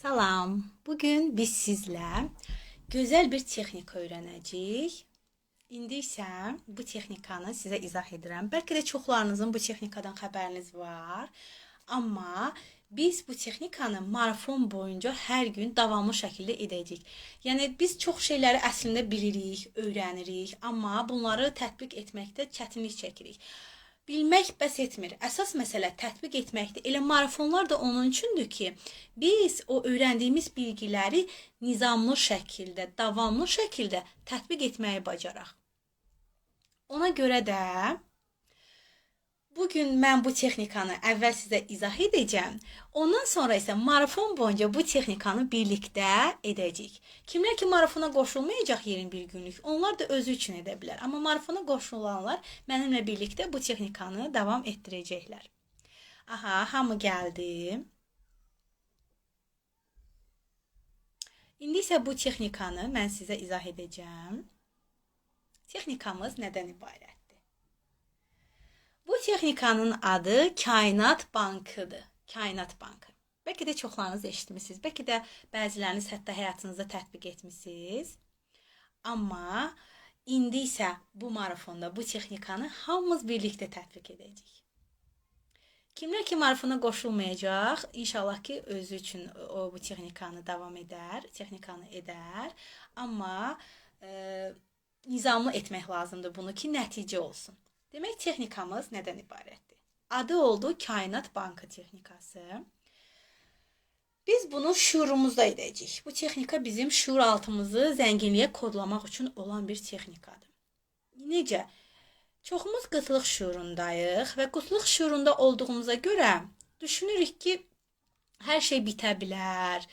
Salam. Bugün biz sizlə gözəl bir texnika öyrənəcəyik. İndi isə bu texnikanı sizə izah edirəm. Bəlkə də çoxlarınızın bu texnikadan xəbəriniz var. Amma biz bu texnikanı marafon boyunca hər gün davamlı şəkildə edəcəyik. Yəni biz çox şeyləri əslində bilirik, öyrənirik, amma bunları tətbiq etməkdə çətinlik çəkirik. Bilmək bəs etmir. Əsas məsələ tətbiq etməkdir. Elə marafonlar da onun üçündür ki, biz o öyrəndiyimiz bilgiləri nizamlı şəkildə, davamlı şəkildə tətbiq etməyi bacaraq. Ona görə də bu gün mən bu texnikanı əvvəl sizə izah edəcəm. Ondan sonra isə marafon boyunca bu texnikanı birlikdə edəcəyik. Kimlər ki marafona qoşulmayacaq 21 günlük, onlar da özü üçün edə bilər. Amma marafona qoşulanlar mənimlə birlikdə bu texnikanı davam etdirəcəklər. Aha, hamı gəldi. İndi isə bu texnikanı mən sizə izah edəcəm. Texnikamız nədən ibarətdir? Bu texnikanın adı Kainat Bankıdır. Kainat Bankı. Bəlkə də çoxlarınız eşitmisiniz, bəlkə də bəziləriniz hətta həyatınızda tətbiq etmisiniz. Amma indi isə bu marafonda bu texnikanı hamımız birlikdə tətbiq edəcəyik. Kimlər ki marafona qoşulmayacaq, inşallah ki özü üçün o bu texnikanı davam edər, texnikanı edər. Amma e, nizamlı etmək lazımdır bunu ki, nəticə olsun. Demək texnikamız nədən ibarətdir? Adı oldu Kainat Bankı texnikası. Biz bunu şuurumuzda edəcəyik. Bu texnika bizim şuur altımızı zənginliyə kodlamaq üçün olan bir texnikadır. Necə? Çoxumuz qıtlıq şuurundayıq və qıtlıq şuurunda olduğumuza görə düşünürük ki, hər şey bitə bilər.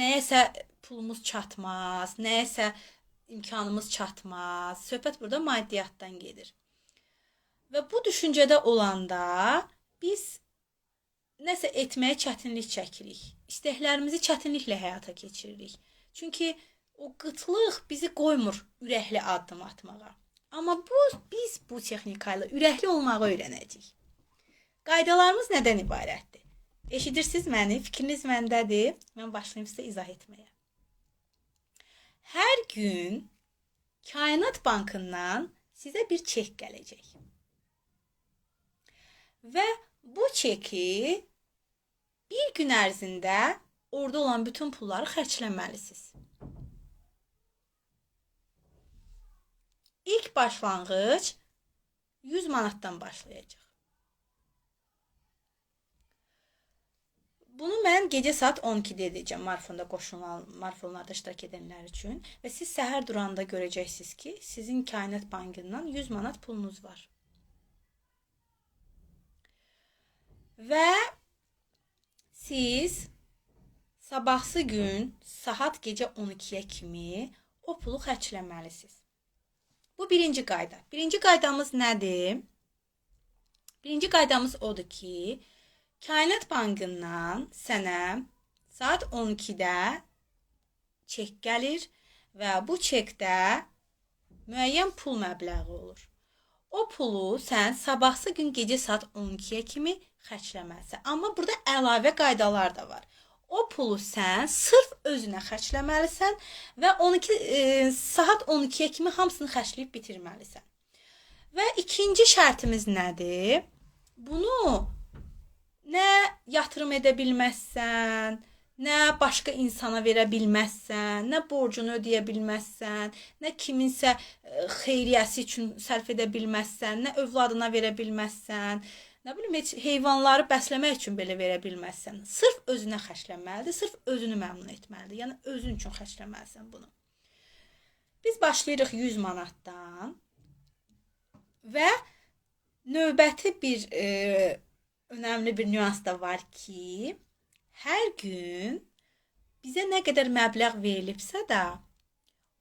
Nəyəsə pulumuz çatmaz, nəyəsə imkanımız çatmaz. Söhbət burada maddiyyatdan gedir. Və bu düşüncədə olanda biz nəsə etməyə çətinlik çəkirik. İstəklərimizi çətinliklə həyata keçiririk. Çünki o qıtlıq bizi qoymur ürəkli addım atmağa. Amma bu biz bu texnika ilə ürəkli olmağı öyrənəcəyik. Qaydalarımız nədən ibarətdir? Eşidirsiniz məni? Fikriniz məndədir. Mən başlayım sizə izah etməyə. Hər gün Kainat Bankından sizə bir çek gələcək. Və bu çeki bir gün ərzində orada olan bütün pulları xərcləməlisiniz. İlk başlanğıc 100 manatdan başlayacaq. Bunu mən gecə saat 12-də edəcəm marafonda qoşulan, marafonlarda iştirak edənlər üçün və siz səhər duranda görəcəksiniz ki, sizin Kainat bankından 100 manat pulunuz var. Və siz sabahsı gün saat gecə 12-yə kimi o pulu xərcləməlisiniz. Bu birinci qayda. Birinci qaydamız nədir? Birinci qaydamız odur ki, Kainat bankından sənə saat 12-də çek gəlir və bu çekdə müəyyən pul məbləği olur. O pulu sən sabahsı gün gecə saat 12-yə kimi xərcləməlisən. Amma burada əlavə qaydalar da var. O pulu sən sırf özünə xərcləməlisən və 12 e, saat 12-yə kimi hamısını xərcləyib bitirməlisən. Və ikinci şərtimiz nədir? Bunu nə yatırım edə bilməzsən, nə başqa insana verə bilməzsən, nə borcunu ödəyə bilməzsən, nə kiminsə e, xeyriyyəsi üçün sərf edə bilməzsən, nə övladına verə bilməzsən, nə bilim heç heyvanları bəsləmək üçün belə verə bilməzsən. Sırf özünə xərclənməlidir, sırf özünü məmnun etməlidir. Yəni özün üçün xərcləməlisən bunu. Biz başlayırıq 100 manatdan və növbəti bir e, önəmli bir nüans da var ki, hər gün bizə nə qədər məbləğ verilibsə də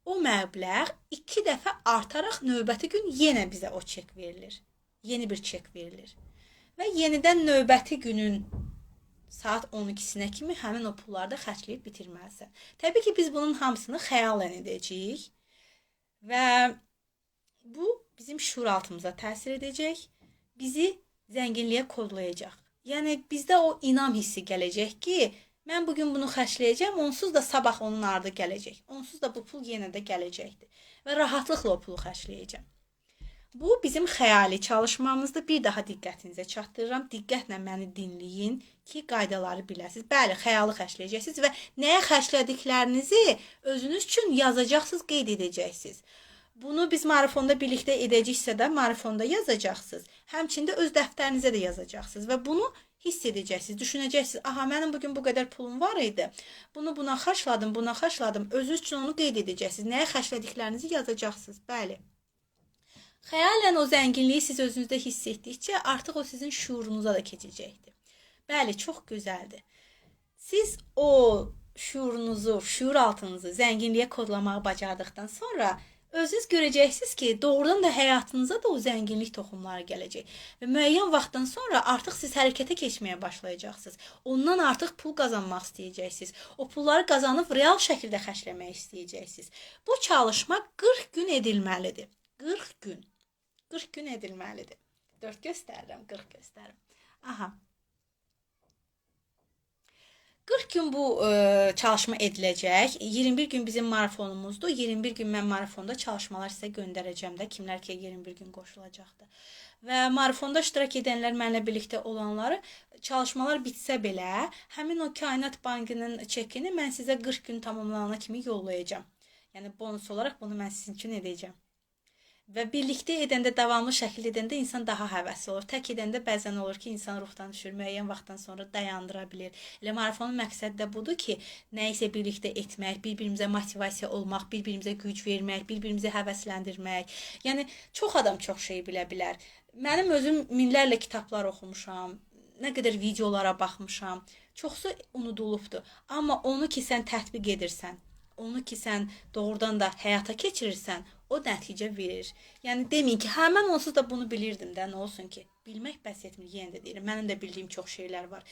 o məbləğ 2 dəfə artaraq növbəti gün yenə bizə o çek verilir. Yeni bir çek verilir. Və yenidən növbəti günün saat 12-sinə kimi həmin o pulları da xərcləyib bitirməlisən. Təbii ki, biz bunun hamısını xəyalən edəcəyik. Və bu bizim şuur altımıza təsir edəcək, bizi zənginliyə kodlayacaq. Yəni bizdə o inam hissi gələcək ki, Mən bu gün bunu xərcləyəcəm, onsuz da sabah onun ardı gələcək. Onsuz da bu pul yenə də gələcəkdir və rahatlıqla o pulu xərcləyəcəm. Bu bizim xəyali çalışmamızdır. Bir daha diqqətinizə çatdırıram. Diqqətlə məni dinləyin ki, qaydaları biləsiniz. Bəli, xəyalı xərcləyəcəksiniz və nəyə xərclədiklərinizi özünüz üçün yazacaqsınız, qeyd edəcəksiniz. Bunu biz marafonda birlikdə edəcəksə də marafonda yazacaqsınız. Həmçində öz dəftərinizə də yazacaqsınız və bunu hiss edəcəksiniz, düşünəcəksiniz. Aha, mənim bu gün bu qədər pulum var idi. Bunu buna xərcladım, buna xərcladım. Özünüz üçün onu qeyd edəcəksiniz. Nəyə xərclədiklərinizi yazacaqsınız. Bəli. Xəyalən o zənginliyi siz özünüzdə hiss etdikcə artıq o sizin şuurunuza da keçəcəkdir. Bəli, çox gözəldir. Siz o şuurunuzu, şuur altınızı zənginliyə kodlamağı bacardıqdan sonra özünüz görəcəksiniz ki, doğrudan da həyatınıza da o zənginlik toxumları gələcək və müəyyən vaxtdan sonra artıq siz hərəkətə keçməyə başlayacaqsınız. Ondan artıq pul qazanmaq istəyəcəksiniz. O pulları qazanıb real şəkildə xərcləmək istəyəcəksiniz. Bu çalışma 40 gün edilməlidir. 40 gün. 40 gün edilməlidir. 4 göstərirəm, 40 göstərirəm. Aha. 40 gün bu ə, çalışma ediləcək. 21 gün bizim marafonumuzdur. 21 gün mən marafonda çalışmalar sizə göndərəcəm də kimlər ki 21 gün qoşulacaqdır. Və marafonda iştirak edənlər mənimlə birlikdə olanları çalışmalar bitsə belə, həmin o kainat bankının çekini mən sizə 40 gün tamamlanana kimi yollayacağam. Yəni bonus olaraq bunu mən sizin üçün edəcəm. Və birlikdə edəndə, davamlı şəkildə edəndə insan daha həvəsli olur. Tək edəndə bəzən olur ki, insan ruhdan düşür, müəyyən vaxtdan sonra dayandıra bilir. Elə marafonun məqsədi də budur ki, nə isə birlikdə etmək, bir-birimizə motivasiya olmaq, bir-birimizə güc vermək, bir-birimizi həvəsləndirmək. Yəni çox adam çox şey bilə bilər. Mənim özüm minlərlə kitablar oxumuşam, nə qədər videolara baxmışam. Çoxsu unudulubdur. Amma onu ki sən tətbiq edirsən, onu ki sən doğrudan da həyata keçirirsən, o nəticə verir. Yəni deməyin ki, hə mən onsuz da bunu bilirdim də, nə olsun ki? Bilmək bəs etmir. Yenə də deyirəm, mənim də bildiyim çox şeylər var.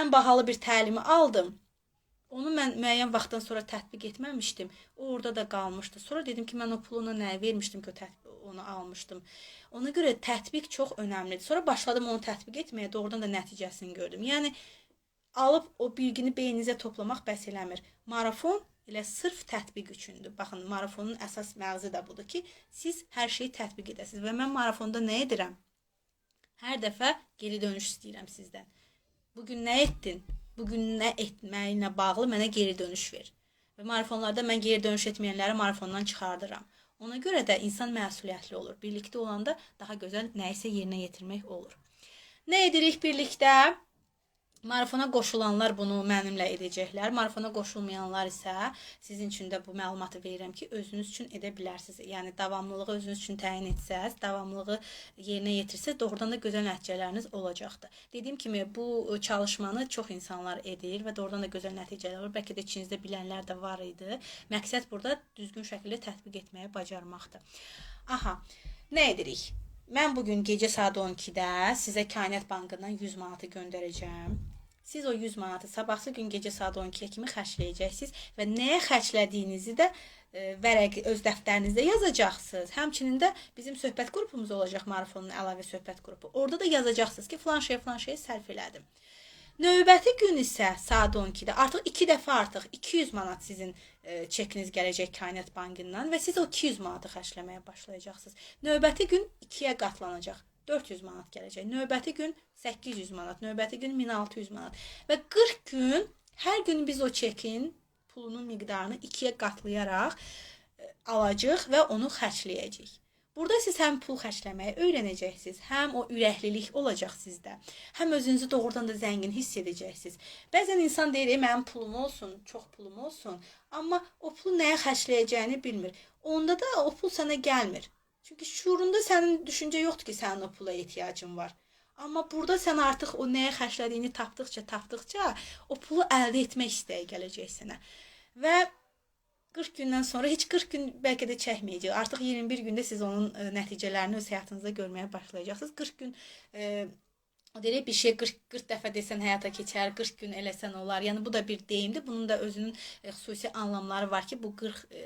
Ən bahalı bir təlimi aldım. Onu mən müəyyən vaxtdan sonra tətbiq etməmişdim. O orada da qalmışdı. Sonra dedim ki, mən o pulu ona nəyə vermişdim ki, o tətbiq onu almışdım. Ona görə tətbiq çox önəmlidir. Sonra başladım onu tətbiq etməyə, doğrudan da nəticəsini gördüm. Yəni alıb o bilgini beyninizə toplamaq bəs eləmir. Marafon elə sırf tətbiq üçündür. Baxın, marafonun əsas məğzi də budur ki, siz hər şeyi tətbiq edəsiniz və mən marafonda nə edirəm? Hər dəfə geri dönüş istəyirəm sizdən. Bu gün nə etdin? Bu gün nə etməyinə bağlı mənə geri dönüş ver. Və marafonlarda mən geri dönüş etməyənləri marafondan çıxardıram. Ona görə də insan məsuliyyətli olur. Birlikdə olanda daha gözəl nə isə yerinə yetirmək olur. Nə edirik birlikdə? Marafona qoşulanlar bunu mənimlə edəcəklər. Marafona qoşulmayanlar isə sizin üçün də bu məlumatı verirəm ki, özünüz üçün edə bilərsiniz. Yəni davamlılığı özünüz üçün təyin etsəz, davamlılığı yerinə yetirsəz, doğrudan da gözəl nəticələriniz olacaqdır. Dediyim kimi bu çalışmanı çox insanlar edir və doğrudan da gözəl nəticələr olur. Bəlkə də içinizdə bilənlər də var idi. Məqsəd burada düzgün şəkildə tətbiq etməyi bacarmaqdır. Aha. Nə edirik? Mən bu gün gecə saat 12-də sizə Kainat bankından 100 manatı göndərəcəm. Siz o 100 manatı sabahsı gün gecə saat 12-yə kimi xərcləyəcəksiniz və nəyə xərclədiyinizi də e, vərəq öz dəftərinizdə yazacaqsınız. Həmçinin də bizim söhbət qrupumuz olacaq Marafonun əlavə söhbət qrupu. Orada da yazacaqsınız ki, falan şeyə falan şeyə sərf elədim. Növbəti gün isə saat 12-də artıq 2 dəfə artıq 200 manat sizin e, çekiniz gələcək Kainat bankından və siz o 200 manatı xərcləməyə başlayacaqsınız. Növbəti gün 2-yə qatlanacaq. 400 manat gələcək. Növbəti gün 800 manat, növbəti gün 1600 manat və 40 gün hər gün biz o çekin pulunun miqdarını 2-yə qatlayaraq e, alacağıq və onu xərcləyəcəyik. Burada siz həm pul xərcləməyi öyrənəcəksiniz, həm o ürəklilik olacaq sizdə. Həm özünüzü doğrudan da zəngin hiss edəcəksiniz. Bəzən insan deyir, "Mənim pulum olsun, çox pulum olsun", amma o pulu nəyə xərcləyəcəyini bilmir. Onda da o pul sənə gəlmir. Çünki şuurunda sənin düşüncə yoxdur ki, sənin o pula ehtiyacın var. Amma burada sən artıq o nəyə xərclədiyini tapdıqca, tapdıqca o pulu əldə etmək istəyi gələcək sənə. Və 40 gündən sonra heç 40 gün bəlkə də çəkməyəcək. Artıq 21 gündə siz onun ə, neticelərini öz həyatınızda görməyə başlayacaqsınız. 40 gün ə, o deyir bir şey 40 40 dəfə desən həyata keçər, 40 gün eləsən olar. Yəni bu da bir deyimdir. Bunun da özünün ə, xüsusi anlamları var ki, bu 40 ə,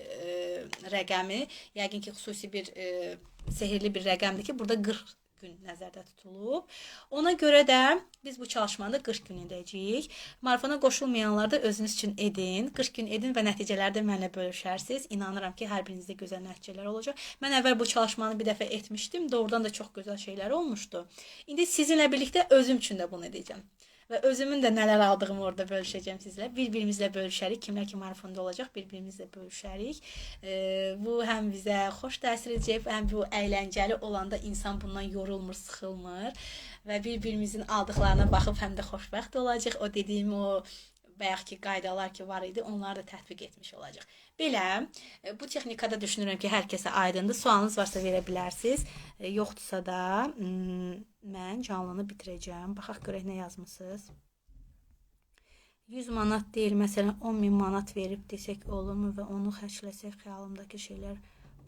rəqəmi yəqin ki, xüsusi bir ə, sehrli bir rəqəmdir ki, burada 40 gün nəzərdə tutulub. Ona görə də biz bu çalışmanı 40 gün edəcəyik. Marafona qoşulmayanlar da özünüz üçün edin. 40 gün edin və nəticələri də mənimlə bölüşərsiniz. İnanıram ki, hər birinizdə gözəl nəticələr olacaq. Mən əvvəl bu çalışmanı bir dəfə etmişdim. Doğrudan da çox gözəl şeylər olmuşdu. İndi sizinlə birlikdə özüm üçün də bunu edəcəm. Və özümün də nələr aldığımı orada bölüşəcəm sizlə. Bir-birimizlə bölüşərik. Kimlər ki marafonda olacaq, bir-birimizlə bölüşərik. E, bu həm bizə xoş təsir edəcək, həm bu əyləncəli olanda insan bundan yorulmur, sıxılmır və bir-birimizin aldıqlarına baxıb həm də xoşbəxt olacaq. O dediyim o bayaqki qaydalar ki var idi, onları da tətbiq etmiş olacaq. Belə e, bu texnikada düşünürəm ki, hər kəsə aydındır. Sualınız varsa verə bilərsiniz. E, yoxdursa da mən canlını bitirəcəm. Baxaq görək nə yazmısınız. 100 manat deyil, məsələn 10 min manat verib desək olurmu və onu xərcləsək xəyalımdakı şeylər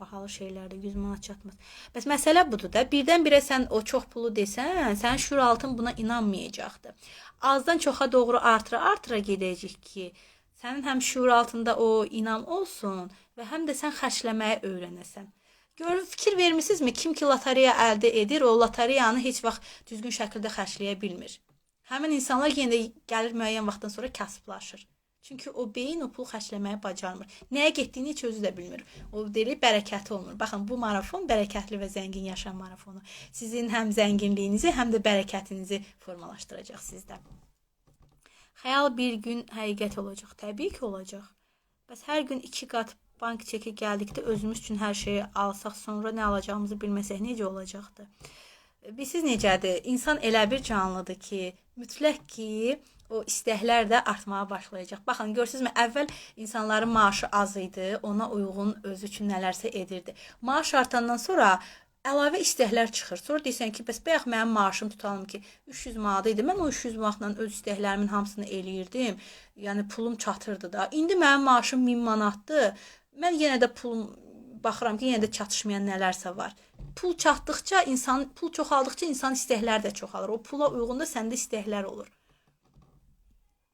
bahalı şeylərdə 100 manat çatmaz. Bəs məsələ budur da. Birdən-birə sən o çox pulu desən, sənin şuur altın buna inanmayacaqdı. Azdan çoxa doğru artıra-artıra gedəcək ki, sənin həm şuur altında o inam olsun və həm də sən xərcləməyi öyrənəsən. Görün, fikir vermisinizmi? Kim ki lotereya əldə edir, o lotereyanı heç vaxt düzgün şəkildə xərcləyə bilmir. Həmin insanlar yenə də gəlir müəyyən vaxtdan sonra kasıblaşır. Çünki o beyin o pul xərcləməyi bacarmır. Nəyə getdiyini heç özü də bilmir. O deyilir bərəkəti olmur. Baxın, bu marafon bərəkətli və zəngin yaşam marafonu. Sizin həm zənginliyinizi, həm də bərəkətinizi formalaşdıracaq sizdə. Xəyal bir gün həqiqət olacaq. Təbii ki, olacaq. Bəs hər gün 2 qat bank çeki gəldikdə özümüz üçün hər şeyi alsaq, sonra nə alacağımızı bilməsək necə olacaqdı? Bilirsiniz necədir? İnsan elə bir canlıdır ki, mütləq ki, o istəklər də artmağa başlayacaq. Baxın, görürsünüzmü? Əvvəl insanların maaşı az idi, ona uyğun özü üçün nələrsə edirdi. Maaş artandan sonra əlavə istəklər çıxır. Sonra deyirsən ki, bəs bayaq mənim maaşım tutalım ki, 300 manat idi. Mən o 300 manatla öz istəklərimin hamısını eləyirdim. Yəni pulum çatırdı da. İndi mənim maaşım 1000 manatdır. Mən yenə də pulum baxıram ki, yenə də çatışmayan nələrsə var. Pul çatdıqca insan pul çoxaldıqca insan istəkləri də çoxalır. O pula uyğun da səndə istəklər olur.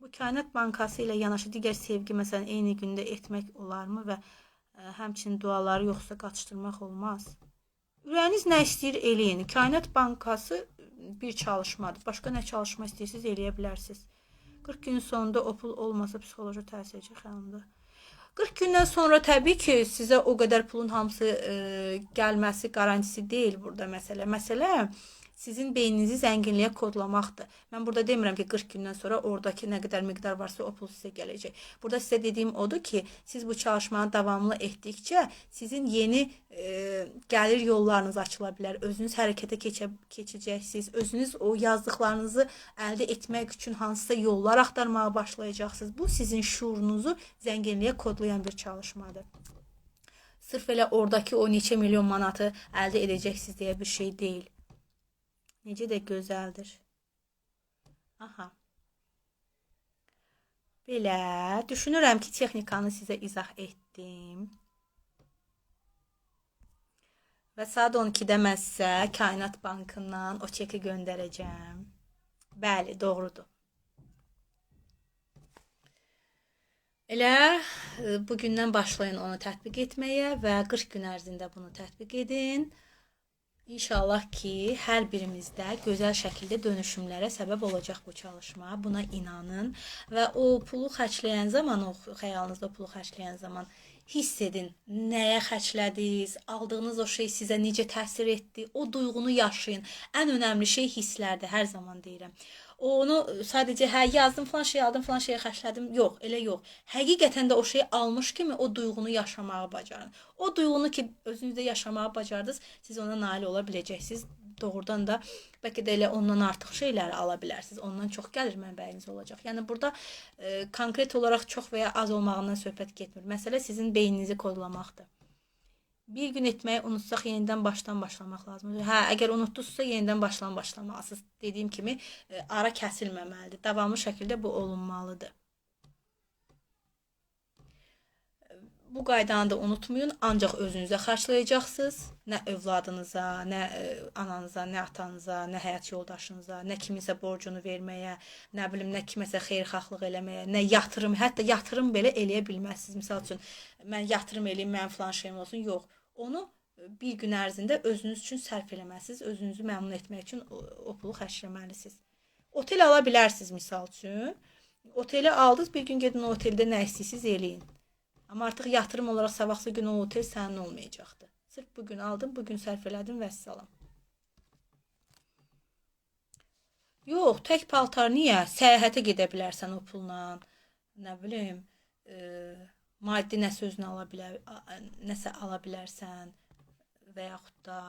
Bu kainat bankası ilə yanaşı digər sevgi məsələn eyni gündə etmək olarmı və e, həmçinin duaları yoxsa qaçdırmaq olmaz? Ürəyiniz nə istəyir eləyin. Kainat bankası bir çalışmadır. Başqa nə çalışma istəyirsiniz eləyə bilərsiniz. 40 gün sonunda o pul olmasa psixoloji təsir edəcək xanımda. 40 gündən sonra təbii ki, sizə o qədər pulun hamısı e, gəlməsi garantisi deyil burada məsələ. Məsələ sizin beyninizi zənginliyə kodlamaqdır. Mən burada demirəm ki, 40 gündən sonra oradakı nə qədər miqdar varsa o pul sizə gələcək. Burada sizə dediyim odur ki, siz bu çalışmanı davamlı etdikcə sizin yeni e, gəlir yollarınız açıla bilər. Özünüz hərəkətə keçə, keçəcəksiniz. Özünüz o yazdıqlarınızı əldə etmək üçün hansısa yollar axtarmağa başlayacaqsınız. Bu sizin şuurunuzu zənginliyə kodlayan bir çalışmadır. Sırf elə oradakı o neçə milyon manatı əldə edəcəksiniz deyə bir şey deyil. Necə də gözəldir. Aha. Belə, düşünürəm ki, texnikanı sizə izah etdim. Və saat 12-də mən sizə Kainat Bankından o çeki göndərəcəm. Bəli, doğrudur. Elə e, bugündən başlayın onu tətbiq etməyə və 40 gün ərzində bunu tətbiq edin. İnşallah ki, hər birimizdə gözəl şəkildə dönüşümlərə səbəb olacaq bu çalışma. Buna inanın və o pulu xərcləyən zaman, o xəyalınızda pulu xərcləyən zaman hiss edin, nəyə xərclədiniz, aldığınız o şey sizə necə təsir etdi, o duyğunu yaşayın. Ən önəmli şey hisslərdir, hər zaman deyirəm onu sadəcə hə yazdım falan şey aldım falan şeyə xərclədim. Yox, elə yox. Həqiqətən də o şeyi almış kimi o duyğunu yaşamağı bacarın. O duyğunu ki özünüzdə yaşamağı bacardınız, siz ona nail ola biləcəksiniz. Doğrudan da bəlkə də elə ondan artıq şeyləri ala bilərsiniz. Ondan çox gəlir mənbəyiniz olacaq. Yəni burada e, konkret olaraq çox və ya az olmağından söhbət getmir. Məsələ sizin beyninizi kodlamaqdır. Bir gün etməyi unutsaq yenidən başdan başlamaq lazımdır. Hə, əgər unutdunuzsa yenidən başdan başlamalısınız. Dediyim kimi e, ara kəsilməməlidir. Davamlı şəkildə bu olunmalıdır. Bu qaydanı da unutmayın. Ancaq özünüzə xərcləyəcəksiniz. Nə övladınıza, nə e, ananıza, nə atanıza, nə həyat yoldaşınıza, nə kiminsə borcunu verməyə, nə bilim, nə kiməsə xeyirxahlıq eləməyə, nə yatırım, hətta yatırım belə eləyə bilməzsiniz. Məsəl üçün, mən yatırım eləyim, mənim falan şeyim olsun. Yox onu bir gün ərzində özünüz üçün sərf eləməlisiniz, özünüzü məmnun etmək üçün o, o pulu xərcləməlisiniz. Otel ala bilərsiniz misal üçün. Oteli aldınız, bir gün gedin oteldə nə istəyirsiniz eləyin. Amma artıq yatırım olaraq sabahsı gün o otel sənin olmayacaqdı. Sırf bu gün aldın, bu gün sərf elədin və səlam. Yox, tək paltar niyə? Səyahətə gedə bilərsən o pulla. Nə bilim, e, maddi nəsə özünə ala bilər, nəsə ala bilərsən və yaxud da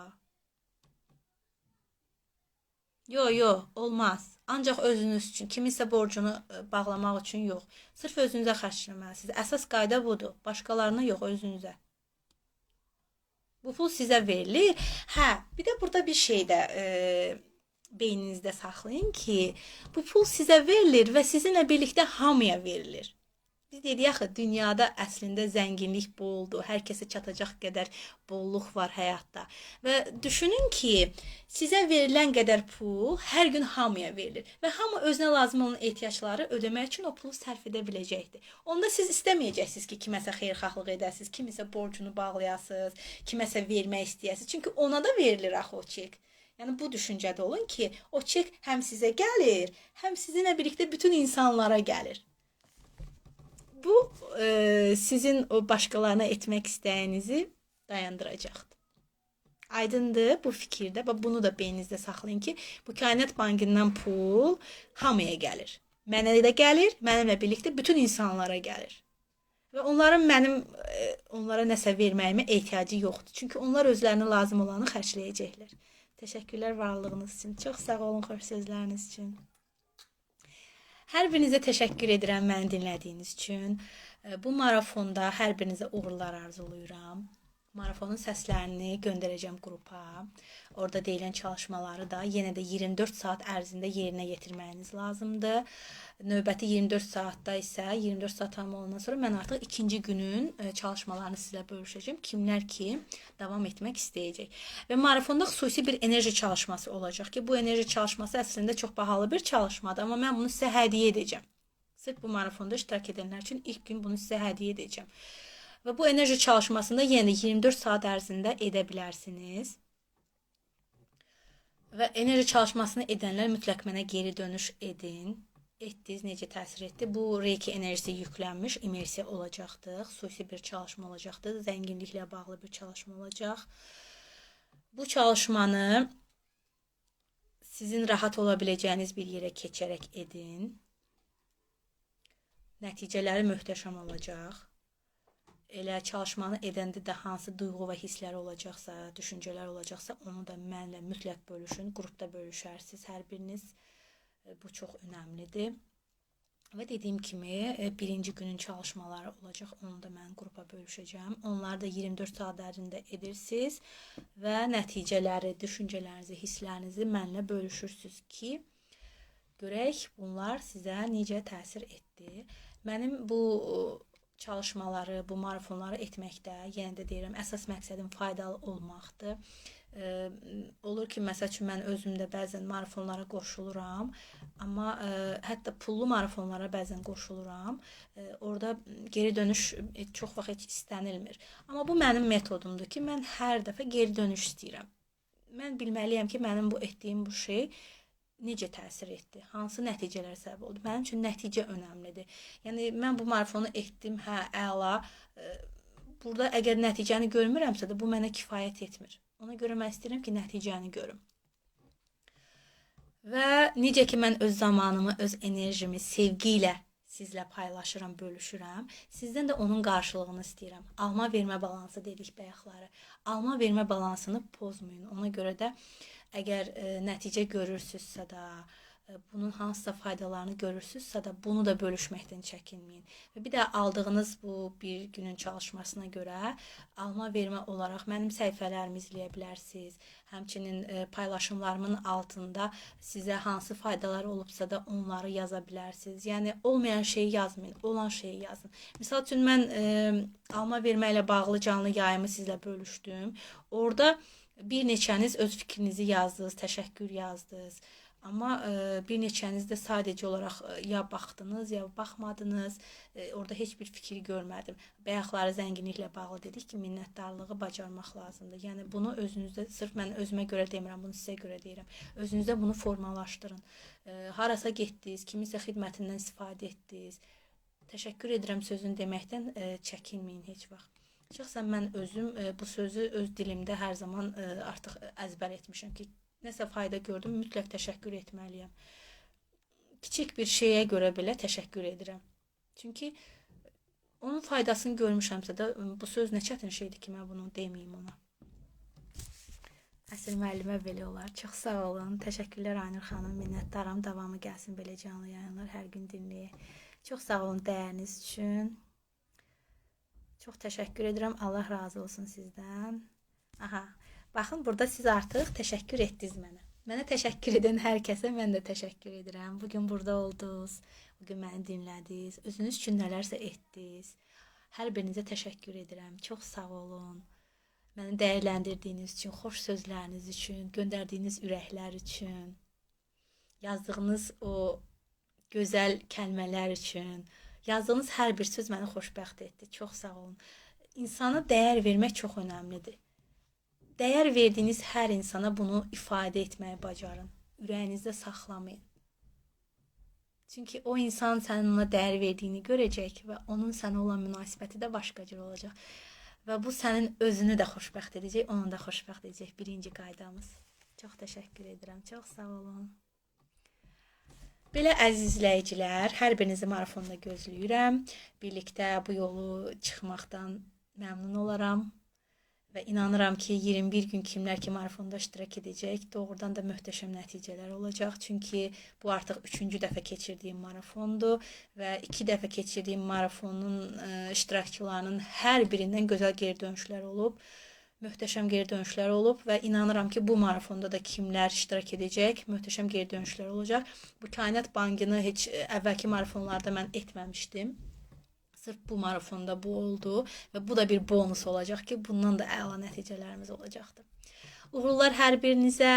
Yo, yo, olmaz. Ancaq özünüz üçün, kiminsə borcunu e, bağlamaq üçün yox. Sırf özünüzə xərcləməlisiniz. Əsas qayda budur. Başqalarına yox, özünüzə. Bu pul sizə verilir. Hə, bir də burada bir şey də e, beyninizdə saxlayın ki, bu pul sizə verilir və sizinlə birlikdə hamıya verilir. Biz dedik axı dünyada əslində zənginlik boldur. Hər kəsə çatacaq qədər bolluq var həyatda. Və düşünün ki, sizə verilən qədər pul hər gün hamıya verilir və hamı özünə lazım olan ehtiyacları ödəmək üçün o pulu sərf edə biləcəkdir. Onda siz istəməyəcəksiniz ki, kiməsə xeyirxahlıq edəsiniz, kimisə borcunu bağlayasınız, kiməsə vermək istəyəsiniz. Çünki ona da verilir axı o çek. Yəni bu düşüncədə olun ki, o çek həm sizə gəlir, həm sizinlə birlikdə bütün insanlara gəlir. Bu e, sizin o başqalarına etmək istəyinizi dayandıracaqdır. Aydındır bu fikirdə və bunu da beyninizdə saxlayın ki, bu kainat bankından pul hamıya gəlir. Mənə də gəlir, mənimlə birlikdə bütün insanlara gəlir. Və onların mənim e, onlara nəsə verməyimə ehtiyacı yoxdur. Çünki onlar özlərinə lazım olanı xərcləyəcəklər. Təşəkkürlər varlığınız üçün. Çox sağ olun xoş sözləriniz üçün. Hər birinizə təşəkkür edirəm məni dinlədiyiniz üçün. Bu marafonda hər birinizə uğurlar arzulayıram. Marafonun səslərini göndərəcəm qrupa. Orada deyilən çalışmaları da yenə də 24 saat ərzində yerinə yetirməyiniz lazımdır. Növbəti 24 saatda isə 24 saat tamam olandan sonra mən artıq ikinci günün e, çalışmalarını sizlə bölüşəcəm. Kimlər ki davam etmək istəyəcək. Və marafonda xüsusi bir enerji çalışması olacaq ki, bu enerji çalışması əslində çox bahalı bir çalışmadır, amma mən bunu sizə hədiyyə edəcəm. Sırf bu marafonda iştirak edənlər üçün ilk gün bunu sizə hədiyyə edəcəm. Və bu enerji çalışmasında yenə də 24 saat ərzində edə bilərsiniz. Və enerji çalışmasını edənlər mütləq mənə geri dönüş edin. Etdiniz, necə təsir etdi? Bu Reiki enerjisi yüklənmiş immersiya olacaqdır. Xüsusi bir çalışma olacaqdır. Zənginliklə bağlı bir çalışma olacaq. Bu çalışmanı sizin rahat ola biləcəyiniz bir yerə keçərək edin. Nəticələri möhtəşəm olacaq. Elə çalışmanı edəndə də hansı duyğu və hisslər olacaqsa, düşüncələr olacaqsa, onu da mənlə mütləq bölüşün. Qrupda bölüşərsiniz hər biriniz. E, Bu çox önəmlidir. Və dediyim kimi, e, birinci günün çalışmaları olacaq. Onu da mən qrupa bölüşəcəm. Onları da 24 saat ərzində edirsiniz və nəticələri, düşüncələrinizi, hisslərinizi mənlə bölüşürsüz ki, görək bunlar sizə necə təsir etdi. Mənim bu çalışmaları, bu marafonları etməkdə, yenə də deyirəm, əsas məqsədim faydalı olmaqdır. E, olur ki, məsəl üçün mən özüm də bəzən marafonlara qoşuluram, amma e, hətta pullu marafonlara bəzən qoşuluram. E, orada geri dönüş e, çox vaxt heç istənilmir. Amma bu mənim metodumdur ki, mən hər dəfə geri dönüş istəyirəm. Mən bilməliyəm ki, mənim bu etdiyim bu şey necə təsir etdi? Hansı nəticələrə səbəb oldu? Mənim üçün nəticə önəmlidir. Yəni mən bu marafonu etdim, hə, əla. Burada əgər nəticəni görmürəmsə də bu mənə kifayət etmir. Ona görə mən istəyirəm ki, nəticəni görüm. Və necə ki mən öz zamanımı, öz enerjimi sevgi ilə sizlə paylaşıram, bölüşürəm. Sizdən də onun qarşılığını istəyirəm. Alma vermə balansı dedik bayaqları. Alma vermə balansını pozmayın. Ona görə də əgər e, nəticə görürsüzsə də, e, bunun hansısa faydalarını görürsüzsə də bunu da bölüşməkdən çəkinməyin. Və bir də aldığınız bu bir günün çalışmasına görə alma vermə olaraq mənim səhifələrimi izləyə bilərsiniz. Həmçinin e, paylaşımlarımın altında sizə hansı faydalar olubsa da onları yaza bilərsiniz. Yəni olmayan şeyi yazmayın, olan şeyi yazın. Məsəl üçün mən e, alma vermə ilə bağlı canlı yayımı sizlə bölüşdüm. Orada bir neçəniz öz fikrinizi yazdınız, təşəkkür yazdınız. Amma e, bir neçəniz də sadəcə olaraq e, ya baxdınız, ya baxmadınız. E, orada heç bir fikir görmədim. Bayaqları zənginliklə bağlı dedik ki, minnətdarlığı bacarmaq lazımdır. Yəni bunu özünüzdə sırf mən özümə görə demirəm, bunu sizə görə deyirəm. Özünüzdə bunu formalaşdırın. E, harasa getdiniz, kimisə xidmətindən istifadə etdiniz. Təşəkkür edirəm sözünü deməkdən e, çəkinməyin heç vaxt. Şəxsən mən özüm e, bu sözü öz dilimdə hər zaman e, artıq əzbər etmişəm ki, nəsə fayda gördüm, mütləq təşəkkür etməliyəm. Kiçik bir şeyə görə belə təşəkkür edirəm. Çünki onun faydasını görmüşəmsə də bu söz nə çətin şeydir ki, mən bunu deməyim ona. Əsl müəllimə belə olar. Çox sağ olun. Təşəkkürlər Aynur xanım. Minnətdaram. Davamı gəlsin belə canlı yayınlar hər gün dinləyək. Çox sağ olun dəyəriniz üçün. Çox təşəkkür edirəm. Allah razı olsun sizdən. Aha, Baxın, burada siz artıq təşəkkür etdiniz mənə. Mənə təşəkkür edən hər kəsə mən də təşəkkür edirəm. Bu gün burada oldunuz, bu gün məni dinlədiniz, özünüz üçün nələrsə etdiniz. Hər birinizə təşəkkür edirəm. Çox sağ olun. Məni dəyərləndirdiyiniz üçün, xoş sözləriniz üçün, göndərdiyiniz ürəklər üçün, yazdığınız o gözəl kəlmələr üçün, yazdığınız hər bir söz məni xoşbəxt etdi. Çox sağ olun. İnsana dəyər vermək çox əhəmilidir. Dəyər verdiyiniz hər insana bunu ifadə etməyi bacarın. Ürəyinizdə saxlamayın. Çünki o insan sənin ona dəyər verdiyini görəcək və onun sənə olan münasibəti də başqa cür olacaq. Və bu sənin özünü də xoşbəxt edəcək, onu da xoşbəxt edəcək. Birinci qaydamız. Çox təşəkkür edirəm. Çox sağ olun. Belə əziz izləyicilər, hər birinizi marafonda gözləyirəm. Birlikdə bu yolu çıxmaqdan məmnun olaram. Və inanıram ki, 21 gün kimlər ki marafonda iştirak edəcək, doğrudan da möhtəşəm nəticələr olacaq. Çünki bu artıq 3-cü dəfə keçirdiyim marafondur və 2 dəfə keçirdiyim marafonun e, iştirakçılarının hər birindən gözəl geri dönüşlər olub. Möhtəşəm geri dönüşlər olub və inanıram ki, bu marafonda da kimlər iştirak edəcək, möhtəşəm geri dönüşlər olacaq. Bu kainat bankını heç e, əvvəlki marafonlarda mən etməmişdim. Sırf bu marafonda bu oldu ve bu da bir bonus olacak ki bundan da əla nəticələrimiz olacaqdır. Uğurlar hər birinizə.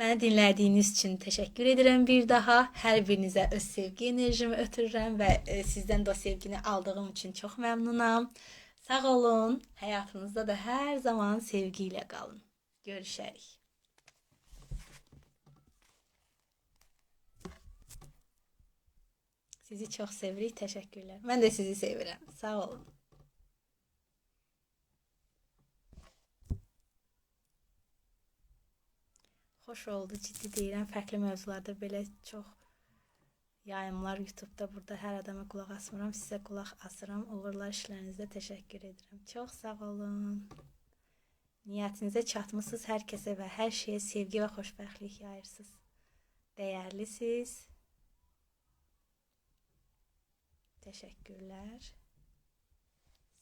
Məni dinlədiyiniz üçün təşəkkür edirəm bir daha. Hər birinizə öz sevgi enerjimi ötürürəm və e, sizdən də sevgini aldığım üçün çox məmnunam. Sağ olun. Həyatınızda da hər zaman sevgi ilə qalın. Görüşərik. Sizi çok sevirik. Teşekkürler. Ben de sizi sevirəm. Sağ olun. Xoş oldu, ciddi deyirəm. Fərqli mövzularda belə çox yayımlar YouTube-da burada hər adama qulaq asmıram. Sizə qulaq asıram. Uğurlar işlərinizdə təşəkkür edirəm. Çox sağ olun. Niyyətinizə çatmısınız hər kəsə və hər şeyə sevgi və xoşbəxtlik yayırsınız. Dəyərlisiniz. Teşekkürler.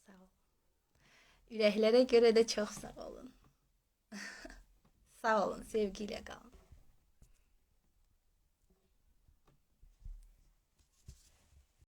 Sağ olun. Ürəklere göre de çok sağ olun. sağ olun. Sevgiyle kalın.